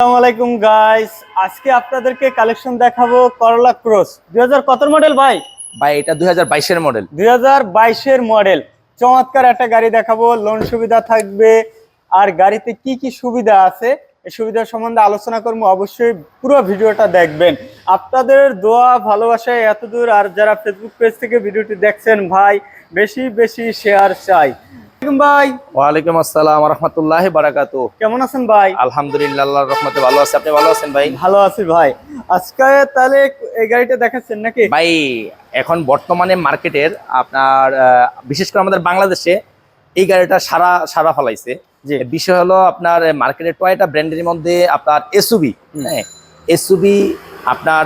আসসালামু আলাইকুম গাইস আজকে আপনাদেরকে কালেকশন দেখাবো করলা ক্রস দুই হাজার কত মডেল ভাই? ভাই এটা দুই বাইশের মডেল দুই বাইশের মডেল চমৎকার একটা গাড়ি দেখাবো। লোন সুবিধা থাকবে। আর গাড়িতে কি কি সুবিধা আছে এই সুবিধার সম্বন্ধে আলোচনা করব। অবশ্যই পুরো ভিডিওটা দেখবেন। আপনাদের দোয়া ভালোবাসায় এতদূর। আর যারা ফেসবুক পেজ থেকে ভিডিওটি দেখছেন ভাই বেশি বেশি শেয়ার চাই। ভাই। ওয়ালাইকুম আসসালাম রহমতুল্লাহ বারাকাতু কেমন আছেন ভাই? আলহামদুলিল্লাহ আল্লাহর রহমতে ভালো আছে। আপনি ভালো আছেন ভাই? ভালো আছি ভাই। আজকে তাহলে এই গাড়িটা দেখাচ্ছেন নাকি? ভাই এখন বর্তমানে মার্কেটের আপনার বিশেষ করে আমাদের বাংলাদেশে এই গাড়িটা সারা সারা ফলাইছে। বিষয় হলো আপনার মার্কেটের টয়টা ব্র্যান্ডের মধ্যে আপনার এসুবি হ্যাঁ এসুবি আপনার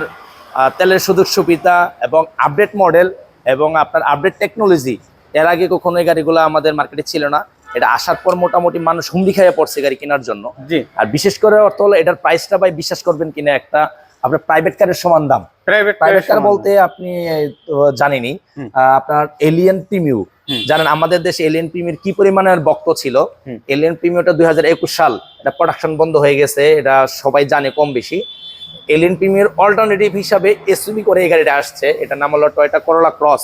তেলের সুযোগ সুবিধা এবং আপডেট মডেল এবং আপনার আপডেট টেকনোলজি এর আগে কখনো এই গাড়িগুলো আমাদের মার্কেটে ছিল না। এটা আসার পর মোটামুটি মানুষ হুমড়ি খাইয়ে পড়ছে গাড়ি কেনার জন্য। জি। আর বিশেষ করে অর্থ হলো এটার প্রাইসটা ভাই বিশ্বাস করবেন কিনা একটা আপনার প্রাইভেট কারের সমান দাম। প্রাইভেট কার বলতে আপনি জানেনি আপনার এলিয়ান প্রিমিউ জানেন আমাদের দেশে এলিয়ান প্রিমিউর কি পরিমাণের বক্ত ছিল। এলিয়ান প্রিমিউটা দুই সাল এটা প্রোডাকশন বন্ধ হয়ে গেছে এটা সবাই জানে কম বেশি। এলিয়ান প্রিমিউর অল্টারনেটিভ হিসাবে এসইবি করে এই গাড়িটা আসছে এটা নাম হলো Toyota Corolla Cross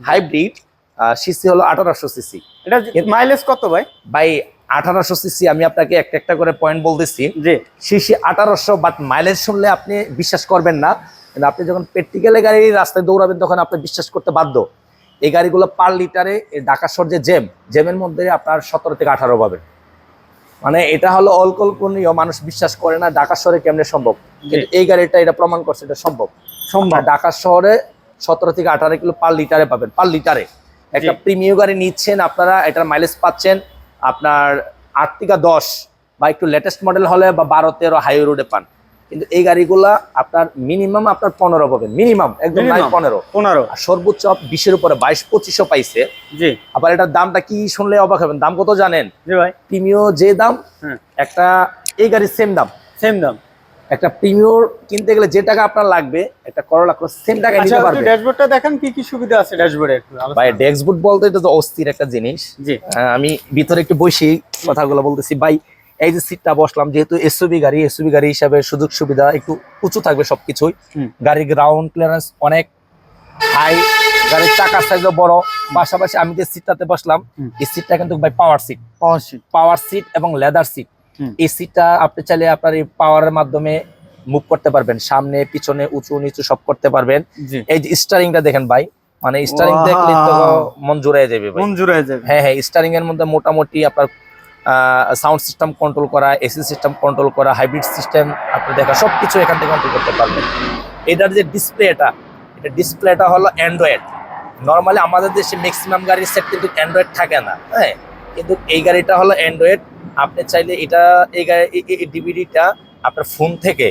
hybrid CC হলো আঠারোশো সিসি। এটা মাইলেজ কত ভাই? ভাই আঠারোশো সিসি আমি আপনাকে একটা একটা করে পয়েন্ট বলতেছি। জি। সিসি আঠারোশো বাট মাইলেজ শুনলে আপনি বিশ্বাস করবেন না। কিন্তু আপনি যখন প্র্যাকটিক্যালে গাড়ি রাস্তায় দৌড়াবেন তখন আপনি বিশ্বাস করতে বাধ্য। এই গাড়িগুলো পার লিটারে ঢাকা শহর যে জেম জেমের মধ্যে আপনার সতেরো থেকে আঠারো পাবেন। মানে এটা হলো অল্পনীয় মানুষ বিশ্বাস করে না ঢাকা শহরে কেমনে সম্ভব। কিন্তু এই গাড়িটা এটা প্রমাণ করছে এটা সম্ভব। সম্ভব। ঢাকা শহরে সতেরো থেকে আঠারো কিলো পার লিটারে পাবেন পার লিটারে একটা জি। প্রিমিয়াম গাড়ি নিচ্ছেন আপনারা এটার মাইলেজ পাচ্ছেন আপনার আট থেকে দশ বা একটু লেটেস্ট মডেল হলে বা বারো তেরো হাইওয়ে রোডে পান। কিন্তু এই গাড়িগুলা আপনার মিনিমাম আপনার পনেরো পাবেন। মিনিমাম একদম নাই পনেরো। পনেরো। আর সর্বোচ্চ বিশের উপরে বাইশ পঁচিশও পাইছে। জি। আবার এটার দামটা কি শুনলে অবাক হবেন। দাম কত জানেন? প্রিমিয় যে দাম হ্যাঁ। একটা এই গাড়ির সেম দাম। সেম দাম। একটা প্রিমিয়র কিনতে গেলে যে টাকা আপনার লাগবে একটা করোলা সেম টাকা নিতে একটু পারবে ড্যাশবোর্ডটা দেখেন কি কি সুবিধা আছে ড্যাশবোর্ডে ভাই। ডেস্ক বলতে এটা তো অস্থির একটা জিনিস। জি। আমি ভিতরে একটু বসি কথাগুলো বলতেছি। ভাই এই যে সিটটা বসলাম যেহেতু এসইবি গাড়ি এসইবি গাড়ি হিসাবে সুযোগ সুবিধা একটু উঁচু থাকবে সবকিছুই। গাড়ির গ্রাউন্ড ক্লিয়ারেন্স অনেক হাই গাড়ির চাকার সাইজও বড়। পাশাপাশি আমি যে সিটটাতে বসলাম। এই সিটটা কিন্তু ভাই power seat power seat power seat এবং লেদার সিট এই আপনি চাইলে আপনার এই পাওয়ারের মাধ্যমে মুভ করতে পারবেন। সামনে পিছনে উঁচু নিচু সব করতে পারবেন। এই যে স্টারিংটা দেখেন ভাই মানে স্টারিং দেখলে তো! মন জুড়ে যাবে ভাই। মন জুড়ে যাবে। হ্যাঁ হ্যাঁ স্টারিং এর মধ্যে মোটামুটি আপনার সাউন্ড সিস্টেম কন্ট্রোল করা এসি সিস্টেম কন্ট্রোল করা হাইব্রিড সিস্টেম আপনি দেখা সবকিছু এখান থেকে কন্ট্রোল করতে পারবেন। এটার যে ডিসপ্লেটা এটা ডিসপ্লেটা হলো অ্যান্ড্রয়েড নর্মালি আমাদের দেশে ম্যাক্সিমাম গাড়ির সেট কিন্তু অ্যান্ড্রয়েড থাকে না। হ্যাঁ কিন্তু এই গাড়িটা হলো অ্যান্ড্রয়েড আপনি চাইলে এটা এই ডিভিডিটা আপনার ফোন থেকে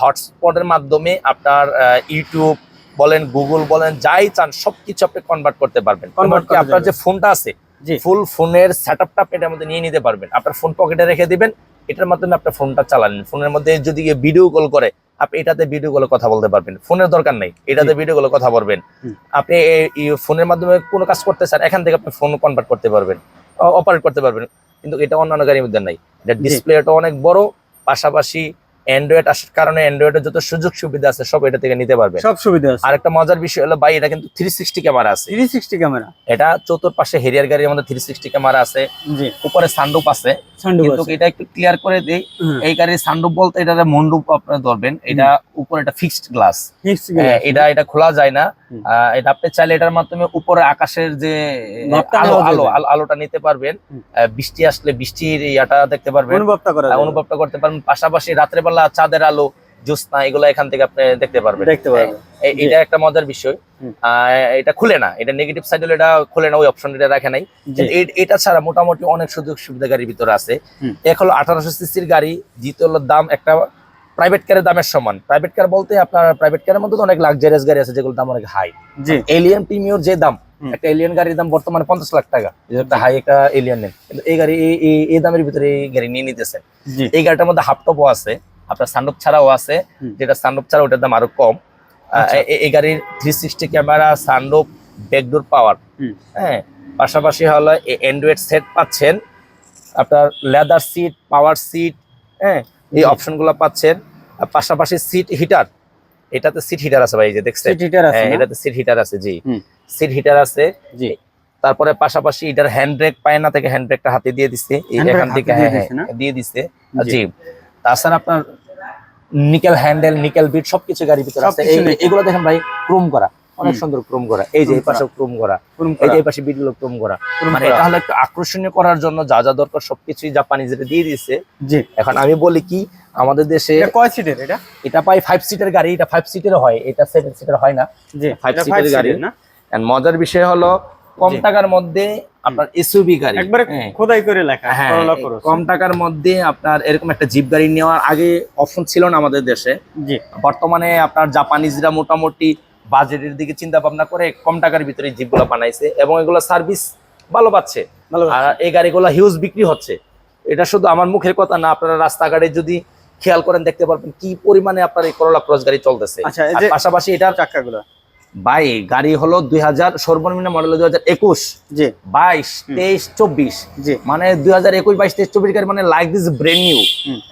হটস্পটের মাধ্যমে আপনার ইউটিউব বলেন গুগল বলেন যাই চান সবকিছু আপনি কনভার্ট করতে পারবেন। করা আপনার যে ফোনটা আছে ফুল ফোনের সেট আপটা আপনি এটার মধ্যে নিয়ে নিতে পারবেন। আপনার ফোন পকেটে রেখে দিবেন এটার মাধ্যমে আপনার ফোনটা চালালেন ফোনের মধ্যে যদি ভিডিও কল করে আপনি এটাতে ভিডিও কলে কথা বলতে পারবেন। ফোনের দরকার নেই এটাতে ভিডিও কলে কথা বলবেন। আপনি ফোনের মাধ্যমে কোনো কাজ করতে চান এখান থেকে আপনি ফোন কনভার্ট করতে পারবেন অপারেট করতে পারবেন। কিন্তু এটা অন্যান্য গাড়ির মধ্যে নাই। এটা। ডিসপ্লেটা অনেক বড় পাশাপাশি অ্যান্ড্রয়েড আসার কারণে অ্যান্ড্রয়েডের যত সুযোগ সুবিধা আছে সব এটা থেকে নিতে পারবে। সব সুবিধা আছে। আর একটা মজার বিষয় হলো ভাই এটা কিন্তু থ্রি সিক্সটি ক্যামেরা আছে। থ্রি সিক্সটি ক্যামেরা এটা চতুর্পাশে হেরিয়ার গাড়ির মধ্যে থ্রি সিক্সটি ক্যামেরা আছে। জি। উপরে সানরুপ আছে। কিন্তু এটা একটু ক্লিয়ার করে দেই এই গাড়ির সানরুপ বলতে এটা মন্ডুপ আপনারা ধরবেন এটা উপরে এটা ফিক্সড গ্লাস এটা এটা খোলা যায় না। এটা আপনি চাইলে এটার মাধ্যমে উপরে আকাশের যে আলো আলো আলোটা নিতে পারবেন। বৃষ্টি আসলে বৃষ্টির ইয়াটা দেখতে পারবেন। অনুভবটা করতে পারবেন। পাশাপাশি রাত্রেবেলা চাঁদের আলো জ্যোৎস্না এগুলো এখান থেকে আপনি দেখতে পারবেন। দেখতে পারবেন। এটা একটা মজার বিষয়। এটা খুলে না। এটা নেগেটিভ সাইড হলে এটা খুলে না ওই অপশন এটা রাখে নাই। এটা ছাড়া মোটামুটি অনেক সুযোগ সুবিধা গাড়ির ভিতরে আছে। এক হলো আঠারোশো সিসির গাড়ি দ্বিতীয় হলো দাম একটা প্রাইভেট কারের দামের সমান। প্রাইভেট কার বলতে আপনার প্রাইভেট কারের মধ্যে তো অনেক লাক্সারিয়াস গাড়ি আছে যেগুলোর দাম অনেক হাই এলিয়ান প্রিমিয়র যে দাম একটা এলিয়ান গাড়ির দাম বর্তমানে পঞ্চাশ লাখ টাকা। একটা হাই একটা এলিয়ান নেন কিন্তু এই গাড়ি এই- দামের ভিতরে এই গাড়ি নিয়ে নিতেছে। এই গাড়িটার মধ্যে হাফটপও আছে। আপনার সানরুপ ছাড়াও আছে যেটা সানরুপ ছাড়া ওটার দাম আরও কম। আচ্ছা। এই গাড়ির three sixty camera sunroof back door power হ্যাঁ পাশাপাশি হলো অ্যান্ড্রয়েড সেট পাচ্ছেন আপনার লেদার সিট পাওয়ার সিট হ্যাঁ এই। অপশনগুলো পাচ্ছেন। পাশাপাশি সিট হিটার এটাতে সিট হিটার আছে ভাই যে দেখছেন? সিট হিটার আছে হ্যাঁ এটাতে সিট হিটার আছে জি। সিট হিটার আছে। জি। তারপরে পাশাপাশি এটার হ্যান্ড ব্রেক পায় না থেকে হ্যান্ড ব্রেকটা হাতে দিয়ে দিচ্ছে এই এখান থেকে দিয়ে হ্যাঁ দিছে হ্যাঁ দিয়ে দিচ্ছে জি। তাছাড়া আপনার নিকেল হ্যান্ডেল নিকেল বিট সবকিছু গাড়ির ভিতরে আছে। সবকিছু এই- এগুলো দেখেন ভাই ক্রোম করা। অনেক সুন্দর ক্রোম করা। এই যে এই পাশে ক্রোম করা। এই যে এই পাশে বিটগুলো ক্রোম করা। মানে করা। এটা হলো একটু আকর্ষণীয় করার জন্য যা যা দরকার সবকিছুই জাপানি যেটা দিয়ে দিচ্ছে জি। এখন আমি বলি কি আমাদের দেশে এটা কয় সিটের এটা? এটা পাই ফাইভ সিটের গাড়ি এটা ফাইভ সিটের হয় এটা সেভেন সিটের হয় না। জি seater five গাড়ি। না? মজার বিষয় হলো কম টাকার মধ্যে আপনার এসইউভি গাড়ি একবারে হ্যাঁ। খোদাই করে লেখা হ্যাঁ কম টাকার মধ্যে আপনার এরকম একটা জিপ গাড়ি নেওয়ার আগে অপশন ছিল না আমাদের দেশে। জি। বর্তমানে আপনার জাপানিজরা মোটামুটি বাজেটের দিকে চিন্তা ভাবনা করে কম টাকার ভিতরে জিপগুলো বানাইছে এবং এগুলো সার্ভিস ভালো পাচ্ছে। আর এই গাড়িগুলো হিউজ বিক্রি হচ্ছে। এটা শুধু আমার মুখের কথা না আপনারা রাস্তাঘাটে যদি খেয়াল করেন দেখতে পারবেন কি পরিমাণে আপনার এই করোলা ক্রস গাড়ি চলতেছে। আচ্ছা, পাশাপাশি এটার চাকাগুলো। বাই গাড়ি হলো দুই হাজার সর্বনিম্ন মডেল দুই হাজার একুশ। জি। বাইশ তেইশ চব্বিশ। জি। মানে দুই হাজার একুশ বাইশ তেইশ চব্বিশ গাড়ি মানে লাইক দিস ব্রেন নিউ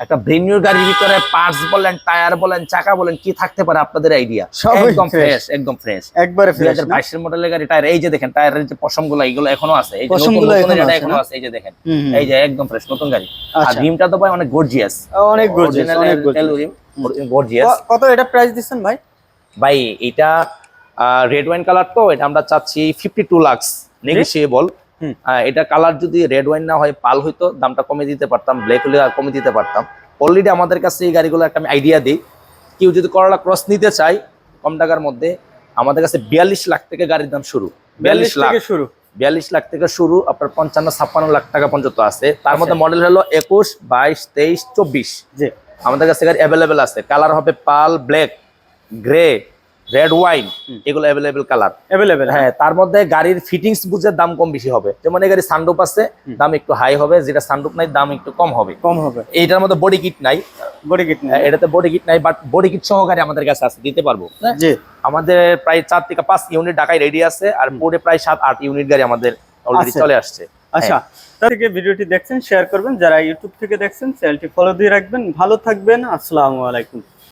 একটা ব্রেন নিউ গাড়ির ভিতরে পার্টস বলেন টায়ার বলেন চাকা বলেন কি থাকতে পারে আপনাদের আইডিয়া একদম ফ্রেশ একদম ফ্রেশ একবারে দুই হাজার বাইশের মডেলের গাড়ি টায়ার এই যে দেখেন টায়ারের যে পশমগুলো এগুলো এখনও আছে। এই যে এখনও আছে এখনও আছে এই যে দেখেন। এই যে একদম ফ্রেশ নতুন গাড়ি। আর আচ্ছা। রিমটা তো ভাই অনেক গর্জিয়াস অনেক গর্জিয়াস গর্জিয়াস কত এটা প্রাইস দিচ্ছেন ভাই? ভাই এটা রেড ওয়াইন কালার তো এটা আমরা চাচ্ছি ফিফটি টু লাক্স নেগোসিয়েবল। এটা কালার যদি রেড ওয়াইন না হয় পাল হইতো দামটা কমে দিতে পারতাম ব্ল্যাক হলে আর কমে দিতে পারতাম। অলরেডি আমাদের কাছে এই গাড়িগুলো একটা আমি আইডিয়া দিই। কেউ যদি করলা ক্রস নিতে চাই কম টাকার মধ্যে আমাদের কাছে বিয়াল্লিশ লাখ থেকে গাড়ির দাম শুরু। বিয়াল্লিশ লাখ। শুরু। বিয়াল্লিশ লাখ থেকে শুরু আপনার পঞ্চান্ন ছাপ্পান্ন লাখ টাকা পর্যন্ত আছে। তার আচ্ছা। মধ্যে মডেল হলো একুশ বাইশ তেইশ চব্বিশ। আমাদের কাছে গাড়ি অ্যাভেলেবেল আছে। কালার হবে pearl black grey red wine এগুলো অ্যাভেলেবেল কালার অ্যাভেলেবেল হ্যাঁ। তার মধ্যে গাড়ির ফিটিংস বুঝে দাম কম বেশি হবে। যেমন এই গাড়ি সানরুপ আছে দাম একটু হাই হবে যেটা সানরুপ নাই দাম একটু কম হবে। কম হবে। এইটার মধ্যে বডি কিট নাই। বডি কিট হ্যাঁ, এটাতে বডি কিট নাই বাট বডি কিট সহকারে আমাদের কাছে আছে দিতে পারব। হ্যাঁ? জি। আমাদের প্রায় চার থেকে পাঁচ ইউনিট ঢাকায় রেডি আছে আর বোর্ডে প্রায় সাত আট ইউনিট গাড়ি আমাদের অলরেডি চলে আসছে। আচ্ছা। থেকে ভিডিওটি দেখছেন শেয়ার করবেন। যারা ইউটিউব থেকে দেখছেন চ্যানেলটি ফলো দিয়ে রাখবেন। ভালো থাকবেন। আসসালামু আলাইকুম।